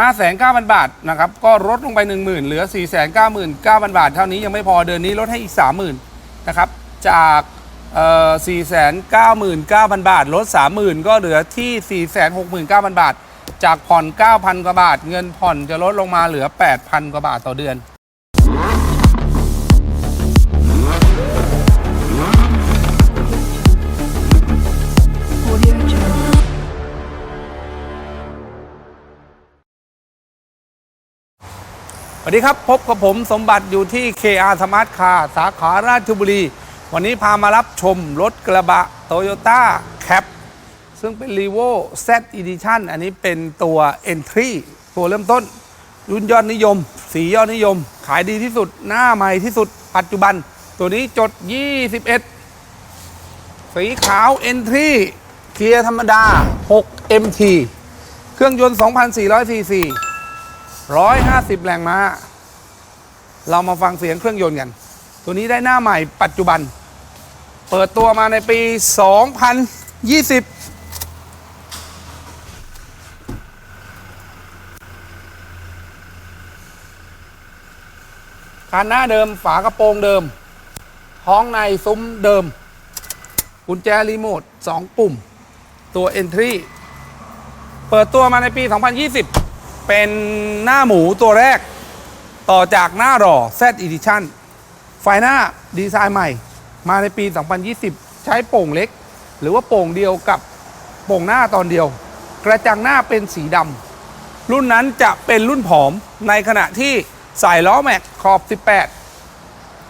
59,000 บาทนะครับก็ลดลงไป 10,000 เหลือ 499,000 บาท เท่านี้ยังไม่พอเดือนนี้ลดให้อีก 30,000นะครับจากเอ่อ499,000 บาท ลด 30,000 ก็เหลือที่ 469,000 บาท จากผ่อน 9,000 กว่าบาท เงินผ่อนจะลดลงมาเหลือ 8,000 กว่าบาทต่อเดือน สวัสดีครับ พบกับผมสมบัติอยู่ที่ KR Smart Car สาขาราชบุรี วันนี้พามารับชมรถกระบะ Toyota Cap ซึ่งเป็น r e v o Z Edition อันนี้เป็นตัว Entry ตัวเริ่มต้น รุ่นยอดนิยม สียอดนิยม ขายดีที่สุดหน้าใหม่ที่สุดปัจจุบัน ตัวนี้จด 21 สีขาว Entry เกียร์ธรรมดา 6 MT เครื่องยนต์ 2,400 cc 150 แรงม้า เรามาฟังเสียงเครื่องยนต์กัน ตัวนี้ได้หน้าใหม่ปัจจุบัน เปิดตัวมาในปี 2020คันหน้าเดิมฝากระโปรงเดิมท้องในซุ้มเดิม กุญแจรีโมท 2 ปุ่ม ตัว Entry เปิดตัวมาในปี 2020 เป็นหน้าหมูตัวแรก ต่อจากหน้าหล่อ Z Edition ไฟหน้าดีไซน์ใหม่ มาในปี 2020 ใช้โป่งเล็ก หรือว่าโป่งเดียวกับโป่งหน้าตอนเดียว กระจังหน้าเป็นสีดำรุ่นนั้นจะเป็นรุ่นผอมในขณะที่ใส่ล้อแม็กขอบ 18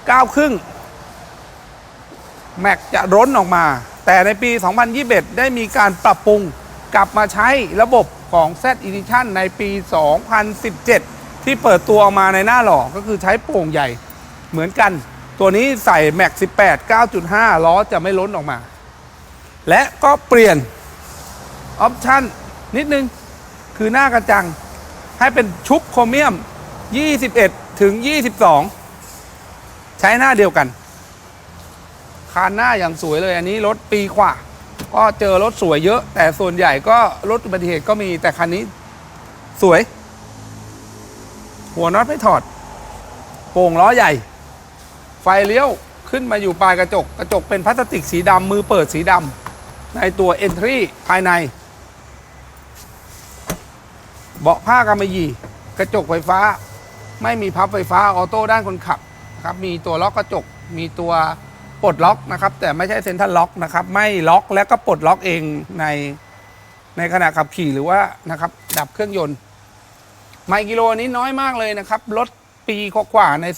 9 ครึ่ง แม็กจะร้นออกมา แต่ในปี 2021 ได้มีการปรับปรุง กลับมาใช้ระบบของ Z Edition ในปี 2017 ที่เปิดตัวออกมาในหน้าหล่อก็คือใช้โป่งใหญ่เหมือนกัน ตัวนี้ใส่แม็ก18 9.5 ล้อจะไม่ล้นออกมา และก็เปลี่ยนออปชั่นนิดนึง คือหน้ากระจังให้เป็นชุบโครเมียม 21 ถึง 22 ใช้หน้าเดียวกัน คานหน้าอย่างสวยเลยอันนี้รถปีกว่า ก็เจอรถสวยเยอะ แต่ส่วนใหญ่ก็รถอุบัติเหตุก็มีแต่คันนี้สวย หัวน็อตไม่ถอด โป่งล้อใหญ่ ไฟเลี้ยวขึ้นมาอยู่ปลายกระจก กระจกเป็นพลาสติกสีดำมือเปิดสีดำในตัว Entry ภายใน เบาะผ้ากำมะหยี่ กระจกไฟฟ้า ไม่มีพับไฟฟ้าออโต้ด้านคนขับนะครับมีตัวล็อกกระจกมีตัว ปลดล็อกนะครับ แต่ไม่ใช่เซ็นทรัลล็อกนะครับ ไม่ล็อกแล้วก็ปลดล็อกเองในในขณะขับขี่หรือว่านะครับ ดับเครื่องยนต์ ไมล์กิโลนี้น้อยมากเลยนะครับรถปีกว่าใน 2021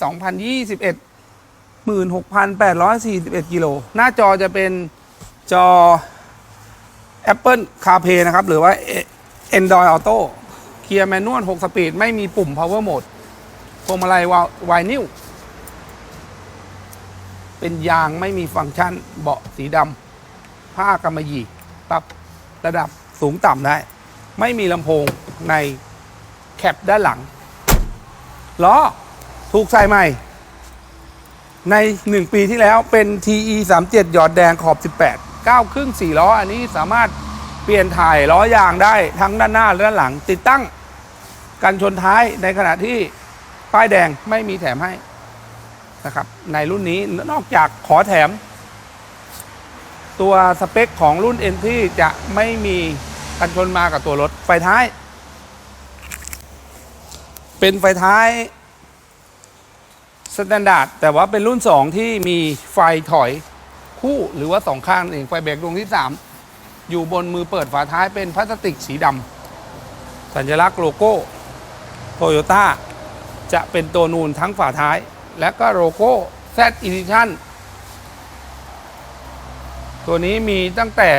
16,841 กิโล หน้าจอจะเป็นจอ Apple CarPlay นะครับ หรือว่า Android Auto เกียร์แมนนวล 6 สปีด ไม่มีปุ่ม Power Mode พวงมาลัยวาไวนิล เป็นยางไม่มีฟังก์ชันเบาะสีดำผ้ากำมะหยี่ปรับระดับสูงต่ำได้ ไม่มีลำโพงในแคปด้านหลังล้อถูกใส่ใหม่ ใน 1 ปีที่แล้วเป็น TE 3 7หยอดแดงขอบ 18 9ครึ่ง4ล้อ อันนี้สามารถเปลี่ยนถ่ายล้อยางได้ทั้งด้านหน้าและด้านหลัง ติดตั้งกันชนท้ายในขณะที่ป้ายแดงไม่มีแถมให้ นะครับในรุ่นนี้นอกจากขอแถม ตัวสเปคของรุ่น n ที่จะไม่มีกันชนมากับตัวรถ ไฟท้าย เป็นไฟท้ายสแตนดาร์ดแต่ว่าเป็นรุ่น 2 ที่มีไฟถอยคู่หรือว่าสองข้างเองไฟเบรกดวงที่ 3 อยู่บนมือเปิดฝาท้ายเป็นพลาสติกสีดำสัญลักษณ์โลโก้โตโยต้าจะเป็นตัวนูนทั้งฝาท้าย และก็โลโก้ Z Edition ตัวนี้มีตั้งแต่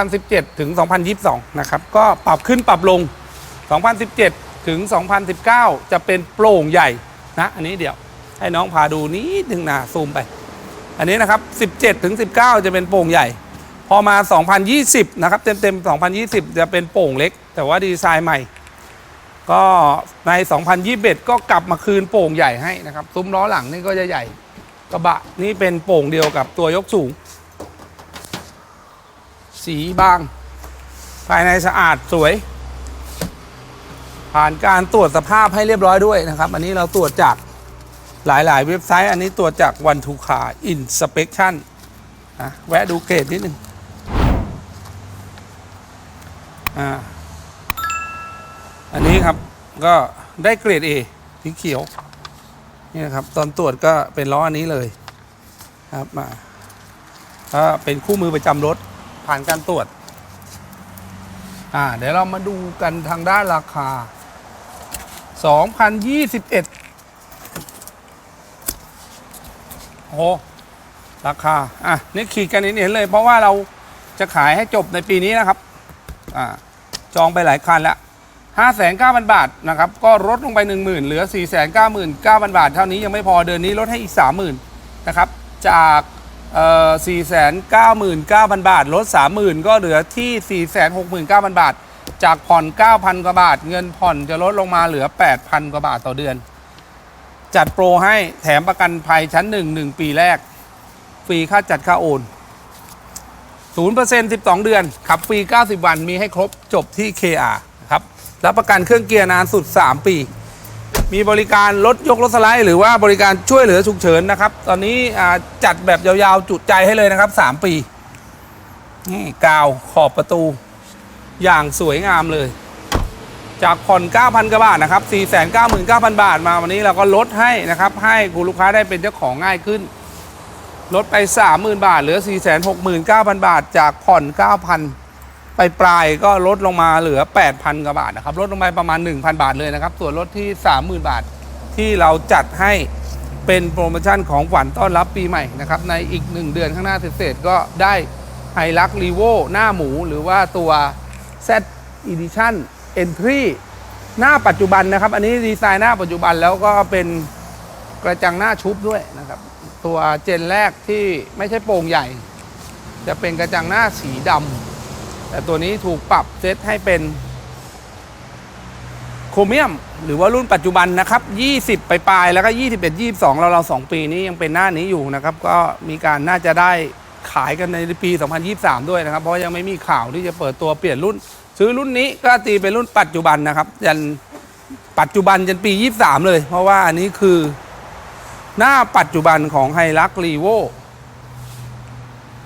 2017 ถึง 2022 นะครับ ก็ปรับขึ้นปรับลง 2017 ถึง 2019 จะเป็นโปร่งใหญ่นะ อันนี้เดี๋ยวให้น้องพาดูนิดนึงนะซูมไป อันนี้นะครับ 17 ถึง 19 จะเป็นโป่งใหญ่ พอมา 2020 นะครับ เต็มๆ 2020 จะเป็นโป่งเล็ก แต่ว่าดีไซน์ใหม่ ก็ใน 2021 ก็กลับมาคืนโป่งใหญ่ให้นะครับซุ้มล้อหลังนี่ก็จะใหญ่กระบะนี่เป็นโป่งเดียวกับตัวยกสูง สีบาง ภายในสะอาดสวย ผ่านการตรวจสภาพให้เรียบร้อยด้วยนะครับ อันนี้เราตรวจจากหลาย ๆ เว็บไซต์ อันนี้ตรวจจากวันทูคาอินสเป t ชั่นนะแวะดูเกรดนิดนึงอ่า ก็ได้เกรด A สีเขียวนี่นะครับตอนตรวจก็เป็นล้ออันนี้เลยครับมาก็เป็นคู่มือประจำรถผ่านการตรวจอ่าเดี๋ยวเรามาดูกันทางด้านราคา 2021 โอ้โหราคา อะ นี่ขีดกันเห็นเลย เพราะว่าเราจะขายให้จบในปีนี้นะครับ อ่า จองไปหลายคันแล้ว 5,900 บาทนะครับก็ลดลงไป 10,000 เหลือ 499,000 บาท เท่านี้ยังไม่พอเดือนนี้ลดให้อีก 30,000 นะครับ จากเอ่อ499,000 บาท ลด 30,000 ก็เหลือที่ 469,000 บาท จากผ่อน 9,000 กว่าบาท เงินผ่อนจะลดลงมาเหลือ 8,000 กว่าบาทต่อเดือน จัดโปรให้แถมประกันภัยชั้น 1 1 ปีแรก ฟรีค่าจัดค่าโอน0% 12 เดือน ขับฟรี 90 วันมีให้ครบจบที่ KR รับประกันเครื่องเกียร์นานสุด 3 ปี มีบริการรถยกรถสไลด์หรือว่าบริการช่วยเหลือฉุกเฉินนะครับ ตอนนี้จัดแบบยาวๆจุดใจให้เลยนะครับ 3 ปี นี่กาวขอบประตู อย่างสวยงามเลย จากผ่อน 9,000กว่าบาทนะครับ 499,000 บาทมาวันนี้เราก็ลดให้นะครับ ให้คุณลูกค้าได้เป็นเจ้าของง่ายขึ้นลดไป 30,000 บาท เหลือ 469,000 บาท จากผ่อน 9,000 ไปปลายๆก็ลดลงมาเหลือ 8,000กว่าบาทนะครับลดลงไปประมาณ 1,000 บาทเลยนะครับ ส่วนลดที่ 30,000 บาทที่เราจัดให้เป็นโปรโมชั่นของขวัญต้อนรับปีใหม่นะครับในอีก 1 เดือนข้างหน้าเศษๆก็ได้ไฮลักรีโวหน้าหมูหรือว่าตัว Z Edition Entry หน้าปัจจุบันนะครับ อันนี้ดีไซน์หน้าปัจจุบันแล้วก็เป็นกระจังหน้าชุบด้วยนะครับ ตัวเจนแรกที่ไม่ใช่โปร่งใหญ่ จะเป็นกระจังหน้าสีดำ แต่ตัวนี้ถูกปรับเซตให้เป็นโครเมียม หรือว่ารุ่นปัจจุบันนะครับ 20 ไปปลายแล้วก็ 21 22เราเรา2ปีนี้ยังเป็นหน้านี้อยู่นะครับ ก็มีการน่าจะได้ขายกันในปี 2023 ด้วยนะครับ เพราะยังไม่มีข่าวที่จะเปิดตัวเปลี่ยนรุ่น ซื้อรุ่นนี้ก็ตีเป็นรุ่นปัจจุบันนะครับยันปัจจุบันจนปี 23 เลย เพราะว่าอันนี้คือหน้าปัจจุบันของไฮรักรีโว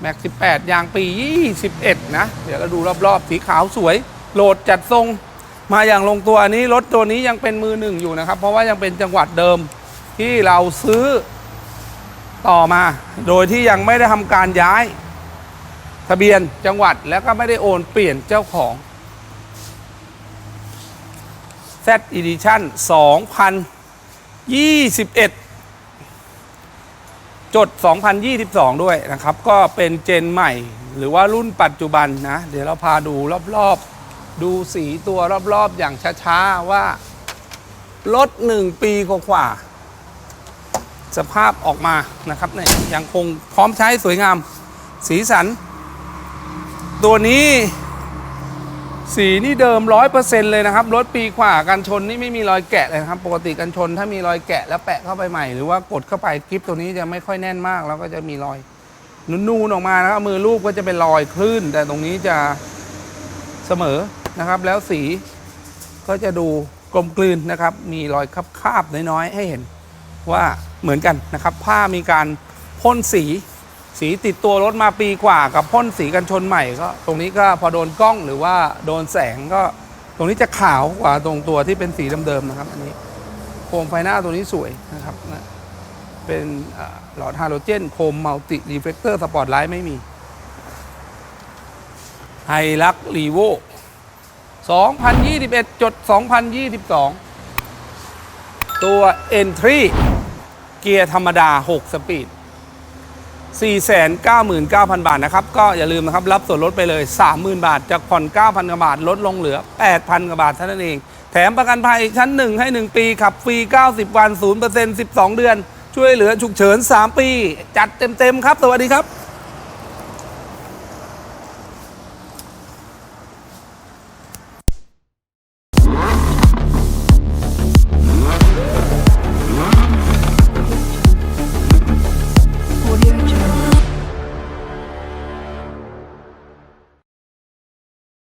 แม็ก 18 ยางปี 21 นะ เดี๋ยวเราดูรอบๆ สีขาวสวย โหลดจัดทรงมาอย่างลงตัวอันนี้รถตัวนี้ยังเป็นมือหนึ่งอยู่นะครับ เพราะว่ายังเป็นจังหวัดเดิมที่เราซื้อต่อมา โดยที่ยังไม่ได้ทำการย้าย ทะเบียนจังหวัดแล้วก็ไม่ได้โอนเปลี่ยนเจ้าของ Z Edition 2021 จด 2022 ด้วยนะครับ ก็เป็นเจนใหม่ หรือว่ารุ่นปัจจุบันนะ เดี๋ยวเราพาดูรอบๆ ดูสีตัวรอบๆ อย่างช้าๆ ว่า รถ 1 ปีกว่าสภาพออกมานะครับเนี่ยยังคงพร้อมใช้สวยงาม สีสัน ตัวนี้ สีนี่เดิมร้อยเปอร์เซ็นต์เลยนะครับ รถปีกว่ากันชนนี่ไม่มีรอยแกะเลยครับ ปกติกันชนถ้ามีรอยแกะแล้วแปะเข้าไปใหม่หรือว่ากดเข้าไปกริปตัวนี้จะไม่ค่อยแน่นมาก แล้วก็จะมีรอยนูนๆออกมานะครับมือลูกก็จะเป็นรอยคลื่น แต่ตรงนี้จะเสมอนะครับ แล้วสีก็จะดูกลมกลืนนะครับ มีรอยคาบๆน้อยๆให้เห็นว่าเหมือนกันนะครับ ผ้ามีการพ่นสี สีติดตัวรถมาปีกว่ากับพ่นสีกันชนใหม่ก็ตรงนี้ก็พอโดนกล้องหรือว่าโดนแสงก็ ตรงนี้จะขาวกว่าตรงตัวที่เป็นสีเดิมๆนะครับ อันนี้โคมไฟหน้าตัวนี้สวยนะครับนะเป็นหลอดฮาโลเจนโคมมัลติรีเฟลเตอร์สปอร์ตไลท์ไม่มีไฮลักรีโว2021จด2022 ตัว Entry เกียร์ธรรมดา 6 สปีด 499,000 บาทนะครับ ก็อย่าลืมนะครับ รับส่วนลดไปเลย 30,000 บาท จากผ่อน 9,000 กว่าบาท ลดลงเหลือ 8,000 กว่าบาทเท่านั้นเอง แถมประกันภัยชั้น 1 ให้ 1 ปี ขับฟรี 90 วัน 0% 12 เดือน ช่วยเหลือฉุกเฉิน 3 ปี จัดเต็ม ๆ ครับ สวัสดีครับ